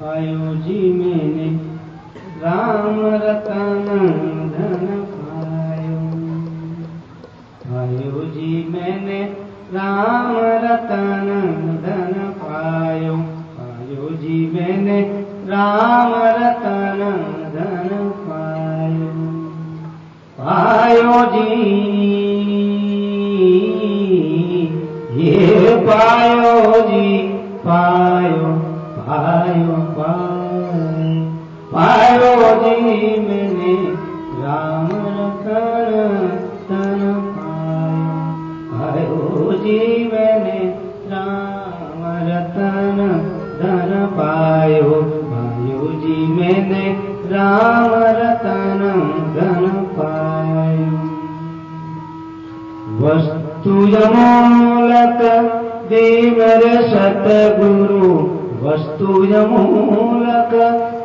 पायो जी मैंने राम रतन धन पायो जी मैंने राम रतन धन पायो। पायो जी मैंने राम रतन धन पायो। पायो जी धन पाय वस्तुयमूलक यमुलक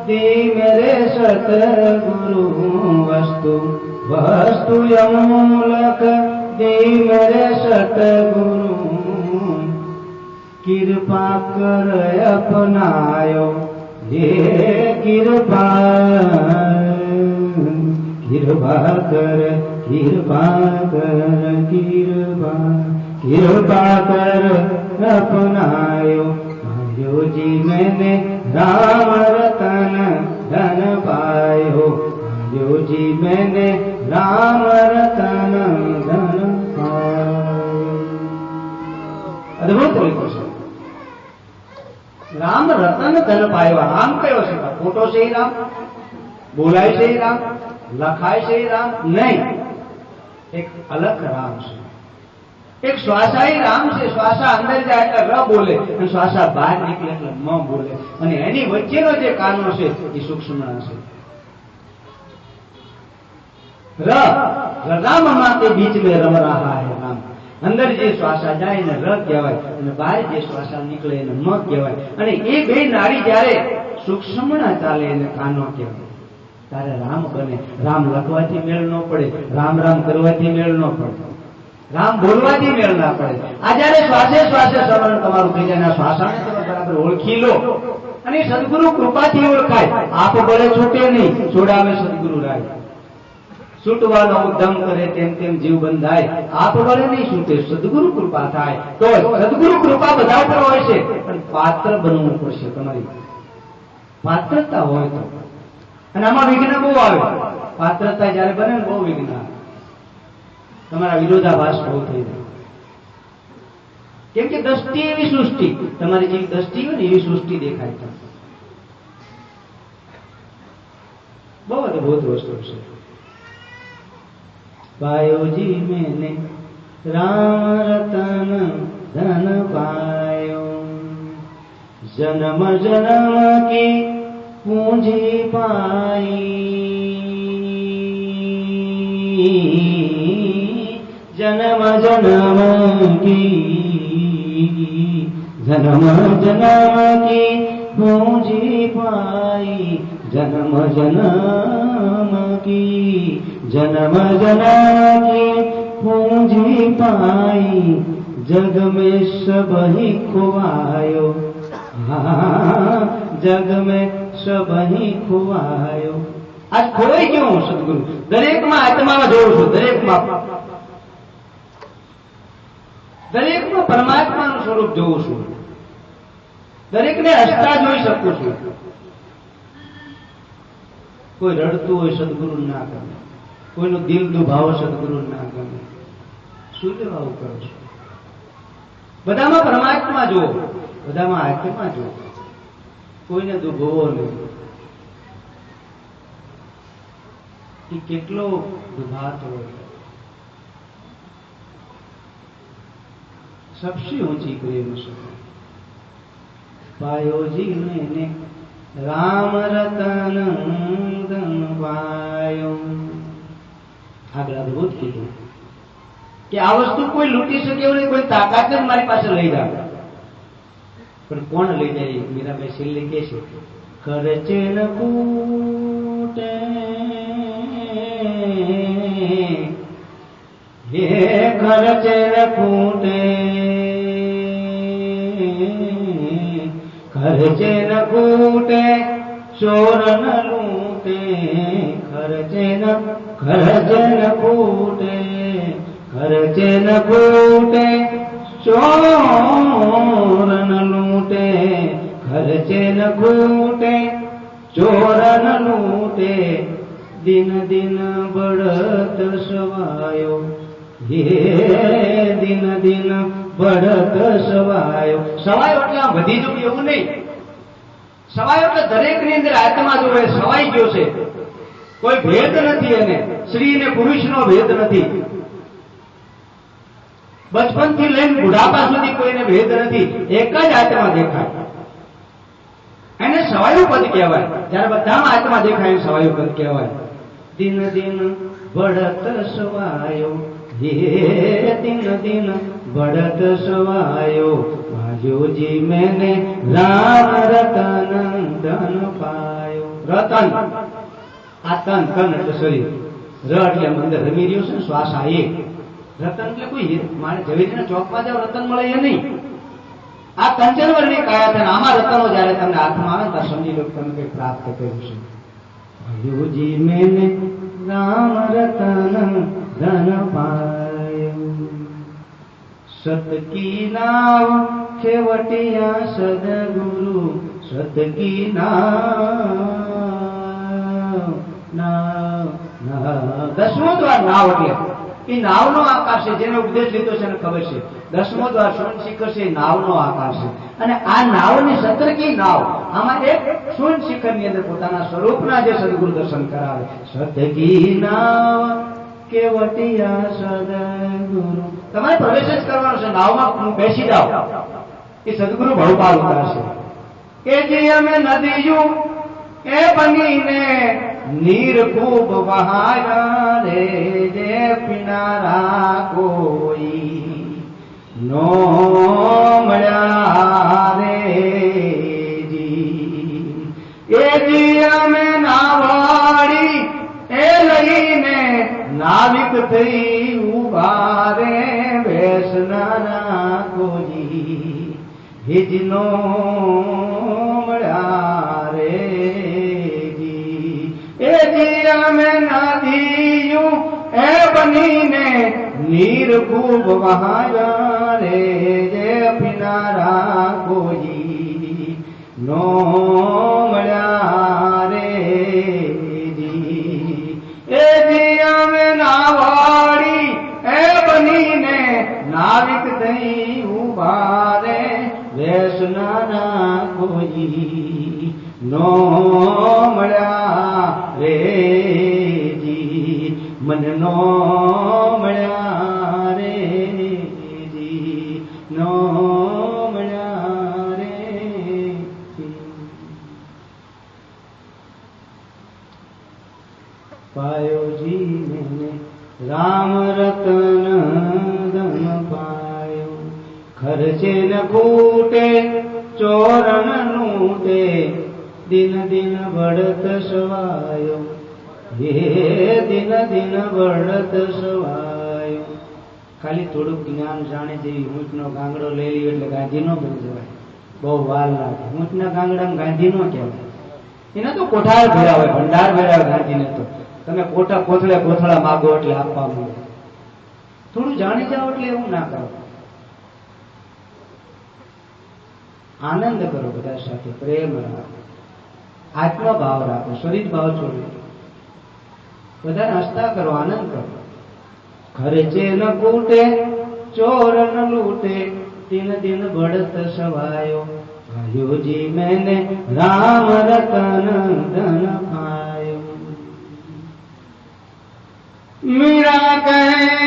वस्तुयमूलक मे सतगुरु वस्तु वस्तुयमूलक दे मरे सत गुरु वस्तु कृपा कृपा कर कृपा कर कृपा कृपा कर अपनायो। पायो जी मैंने राम रतन धन पायो। पायो जी मैंने राम रतन धन ધન પાયો રામ કયો છે? ફોટો છે રામ? બોલાય છે રામ? લખાય છે રામ? નહીં. એક અલગ રામ છે. એક શ્વાસા રામ છે. શ્વાસા અંદર જાય એટલે ર બોલે. અને શ્વાસા બહાર નીકળે એટલે મ બોલે. અને એની વચ્ચેનો જે કાનો છે, એ સૂક્ષ્મ છે. ર. રામ માતે બીચ મેં રમ રહા હે અંદર જે શ્વાસા જાય એને ર કહેવાય, અને બહાર જે શ્વાસા નીકળે એને મ કહેવાય. અને એ બે નાડી જ્યારે સૂક્ષ્મણા ચાલે એને કાનો કહેવાય. ત્યારે રામ બને. રામ લખવાથી મેળ ન પડે, રામ રામ કરવાથી મેળ ન પડે. રામ બોલવાથી મેળ ના પડે. આ જયારે શ્વાસે શ્વાસે શ્રવણ તમારું થઈ જાય શ્વાસાને તમે બરાબર ઓળખી લો. અને સદગુરુ કૃપાથી ઓળખાય. આપ બળે છૂટે નહીં. છોડાવે સદગુરુ રાય. છૂટવાનો ઉદ્ધમ કરે તેમ તેમ જીવ બંધાય. આપ વડે નહીં છૂટે સદગુરુ કૃપા થાય. તો સદગુરુ કૃપા બધા પર હોય છે, પણ પાત્ર બનવું પડશે તમારી પાત્રતા હોય તો. અને આમાં વિઘ્ન બહુ આવે. પાત્રતા જયારે બને ને બહુ વિઘ્ન તમારા વિરોધાભાસ બહુ થઈ જાય. કેમ કે દ્રષ્ટિ એવી સૃષ્ટિ. તમારી જેવી દ્રષ્ટિ હોય ને એવી સૃષ્ટિ દેખાય તમને. બહુ અદભુત વસ્તુ છે. पायो जी मैंने राम रतन धन पायो। जन्म जन्म की पूंजी पाई। जन्म जन्म की जन्म जन्म की पूंजी पाई। जन्म जन्म की જન્મ જનાકી પૂંજી પાઈ, જગ મેં ખોવાયો. હા, જગ ખોવાયો. આજ ખોવાઈ ગયો હું સદગુરુ. દરેકમાં આત્મામાં જોઉં છું, દરેકમાં. દરેકમાં પરમાત્માનું સ્વરૂપ જોઉં છું. દરેકને હસતા જોઈ શકું છું. કોઈ રડતું હોય સદગુરુ ના કરે કોઈનું દિલ દુભાવો સદગુરુ ના ગમે. શું કરવા કરો છો? બધામાં પરમાત્મા જુઓ. બધામાં આત્મા જુઓ. કોઈને દુભવો નહીં. કેટલો દુભાતો હોય. સબસી ઊંચી પ્રેમ સફળ પાયોજીને રામ રતન પાયો. આગળ આગળ જ કીધું કે આ વસ્તુ કોઈ લૂંટી શકે એવું નહીં, કોઈ તાકાત જ મારી પાસે લઈ જાય પણ કોણ લઈ જાય? મીરાબાઈ સિલ્લી કે છે કરચે લકૂટે હે ખરચે લકૂટે ખરચે લકૂટે ચોર લૂટે ખર્ચે ન ખર્ચે ન કૂટે ખર્ચે ન કૂટે ચોરન લૂટે ખર્ચે ન કૂટે ચોરન લૂટે, દિન દિન બળત સવાયો દિન દિન બળત સવાયો. સવાયો એટલે વધી જવું એવું નહીં. સવાયો એટલે દરેકની અંદર આત્મા જોવે સવાઈ ગયો છે. કોઈ ભેદ નથી એને. સ્ત્રી ને પુરુષનો ભેદ નથી. બચપનથી લઈને બુઢાપા સુધી કોઈને ભેદ નથી. એક જ આત્મા દેખાય. એને સવાયું પદ કહેવાય. જ્યારે બધામાં આત્મા દેખાય, એને સવાયું પદ કહેવાય. દિન દિન બળત સવાયો. હે દિન દિન બળત સવાયો. ભાજોજી મેને રામ રતન ધન પાયો. રતન. આ તન તન એટલે શરીર. ર એટલે અંદર રમી રહ્યું છે શ્વાસ આ એક. રતન એટલે કોઈ મારે ઝવેરીના ચોકમાં જાવ રતન મળે એ નહીં. આ કંચનવરની કાયા છે આમાં રતનો જયારે તમને હાથમાં આવે ત્યારે સમજી લો કે તમે કંઈ પ્રાપ્ત કર્યું છે ભયોજી મેને રામ રતન ધન પાયો. સત કી નાવ ખેવટિયા સદગુરુ સદગી દસમો દ્વાર નાવ એટલે એ નાવનો આકાર છે, જેને ઉપદેશ લીધો છે એને ખબર છે. દસમો દ્વાર શૂન્ય શિખર છે નાવનો આકાર છે. અને આ નાવની સતર્કી નાવ, આમાં એક સુન શિખરની અંદર પોતાના સ્વરૂપના જે સદગુરુ દર્શન કરાવે. સતકી નાવ કેવટિયા સદગુરુ. તમારે પ્રવેશ જ કરવાનો છે, નાવમાં બેસી જાઓ એ સદગુરુ ભવપાલ ઉતારશે કે જે અમે નદીયું એ બનીને નીર ખૂબ વહાયા રે જે પીનારા કોઈ નો મળ્યા રે જી એ જી અમે નાવાડી એ લઈને નાવિક થઈ ઊભા રે વેસનાના કોઈ હિજનો મળ્યા રે એ જી અમે નદીયું એ બનીને નીર ખૂબ વહાયા રે જે પીનારા કોઈ નો મળ્યા રે એ જી અમે નાવાડી, એ બનીને નાવિક થઈ ઊભા રે વેસનાના કોઈ નો મળ્યા રે જી મન નો મળ્યા રે જી નો મળ્યા રે. પાયો જી રામ રતન દમ પાયો ખર્ચે ન ખૂટે, ચોરણ લૂટે દિન દિન બળત સવાયો. હે દિન દિન બળત સવાયો. ખાલી થોડુંક જ્ઞાન જાણે જેવી ઊંચનો ગાંગડો લઈ લ્યો એટલે ગાંધી નો બની જવાય. બહુ વાર લાગે. ઊંચના ગાંગડામાં ગાંધી નો કહેવાય. એના તો કોઠાર ભર્યા હોય, ભંડાર ભર્યા હોય ગાંધીને તો. તમે કોઠા કોથળે કોથળા માગો એટલે આપવા મળે થોડું જાણી જાઓ એટલે એવું ના કરો. આનંદ કરો બધા સાથે, પ્રેમ રાખો. આત્મભાવ રાખો શરીર ભાવ છોડો બધા નાસ્તા કરો, આનંદ કરો. ખર્ચે ન કૂટે ચોર ન લૂટે, દિન દિન બળત સવાયો. ભાઈઓજી મેને રામ રતન ધન પાયો. મીરા કહે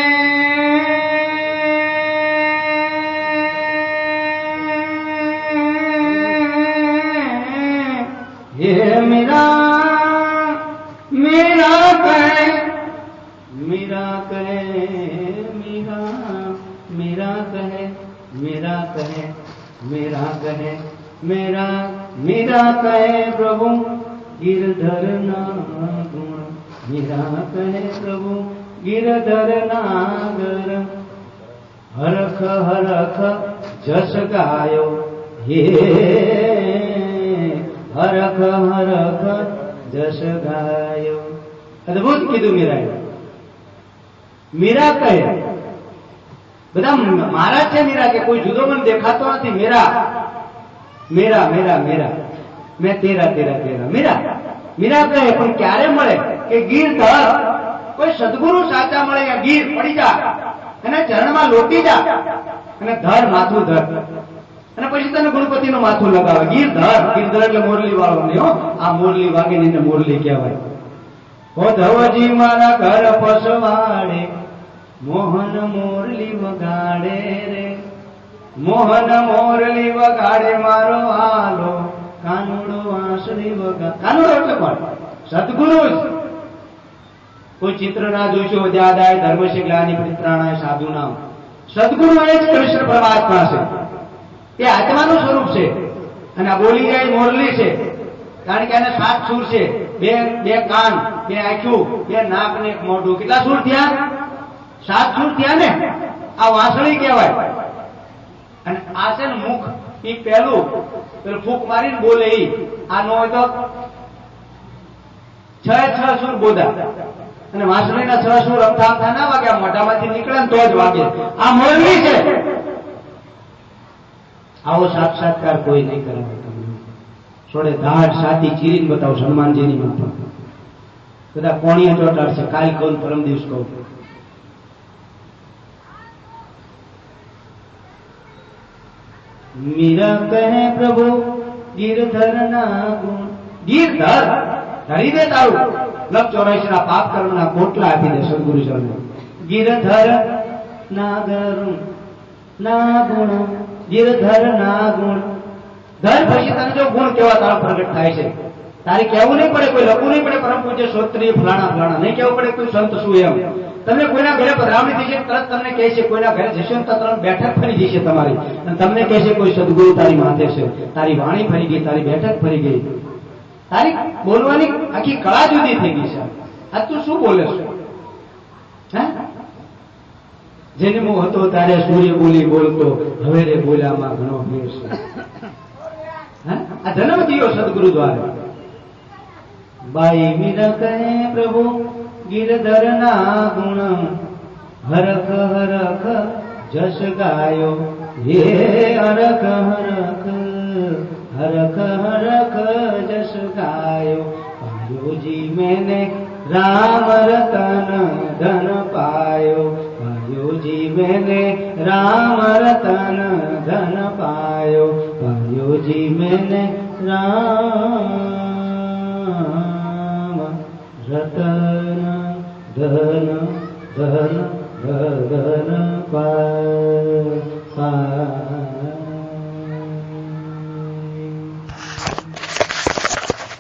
મીરા કહે મેરા મીરા કહે પ્રભુ ગિરધર ના ગુણ મીરા કહે પ્રભુ ગિરધર નાગર હરખ હરખ જસ ગાયો હે હરખ હરખ જશ ગાયો અદભુત કીધું મીરાએ મીરા કહે બધા મારા છે મેરા કે કોઈ જુદો મને દેખાતો નથી. મેરા. મેરા મેરા મેરા. મેં તેરા તેરા તેરા. મીરા. મીરા કહે, પણ ક્યારે મળે? કે ગીર ધર? કોઈ સદગુરુ સાચા મળે કે ગીર પડી જા? અને ચરણમાં લોટી જા? અને ધર માથું ધર. અને પછી તને ગણપતિનું માથું લગાવે. ગીર ધર. ગીર ધર એટલે મોરલી વાળો ને આ મોરલી વાગે ને મોરલી કહેવાય. હો ધવજી મારા ઘર પસવાડે મોહન મોરલી વગાડે રે. મોહન મોરલી વગાડે મારો હાલો. કાનુડો આંસળી વગાડે કાનુડો એટલે પણ સદગુરુ કોઈ ચિત્ર ના જોઈશો જ્યાદાય ધર્મ શિકલાની પરિત્રાણાય સાધુ નામ. સદગુરુ એ જ કૃષ્ણ પરમાત્મા છે. એ આત્માનું સ્વરૂપ છે. અને આ બોલી જાય મોરલી છે. કારણ કે એને સાત સુર છે. બે બે કાન, બે આંખ્યું બે નાક ને એક મોઢું. કેટલા સુર થયા? સાત સુર થયા ને, આ વાંસળી કહેવાય. અને આ છે ને મુખ, એ પહેલું, પેલું ફૂક મારીને બોલે એ આ નો હોય તો છ છ સુર બોધા. અને વાંસળીના છ સુર અમથા અમથા ના વાગે મોઢામાંથી નીકળે ને તો જ વાગે. આ મોરલી છે. આવો સાક્ષાત્કાર કોઈ નહીં કરાવે તમને. છોડે ધાડ સાતી ચીરીને બતાવો હનુમાનજીની માથા બધા કોણીએ ચોટાડશે કાલ કહું પરમ દિવસ કહું. મીરા કહે પ્રભુ ગીરધર ના ગુણ. ગીરધર, ધરી દે તારું. લખ ચોરાશી ના પાપ કર્મ ના કોટલા આપી દે સદગુરુ ચરણ ગીરધર ના ગરુણ ના ગુણ. ગીરધર ના ગુણ ધર પછી તને જો ગુણ કેવા તારા પ્રગટ થાય છે. તારે કહેવું નહીં પડે, કોઈ લખવું નહીં પડે, પરમ પૂજ્ય શ્રોત્રી ફલાણા ફલાણા. નહીં કહેવું પડે, કોઈ સંત શું એમ. તમને કોઈના ઘરે પધરામણી છે તરત તમને કહે છે, કોઈના ઘરે જશે ને બેઠક ફરી જશે તમારી. અને તમને કહે છે, કોઈ સદગુરુ તારી માથે છે. તારી વાણી ફરી ગઈ, તારી બેઠક ફરી ગઈ. તારી બોલવાની આખી કળા જુદી થઈ ગઈ છે. આ તું શું બોલે છે? જેને હું હતો ત્યારે સૂર્ય બોલી બોલતો, હવે રે બોલ્યામાં ઘણો ફેર છે. આ જન્મ થયો સદગુરુ દ્વારા. બાઈ મીરા કહે પ્રભુ ગિરધર ના ગુણ હરખ હરખ જસ ગાયો હે હરખ હરખ હરખ હરખ જસ ગાયો પાયો જી મેને રામ રતન ધન પાયો પાયો જી મેને રામ રતન ધન પાયો પાયો જી મેને રામ રતન गहन गहन गहन पा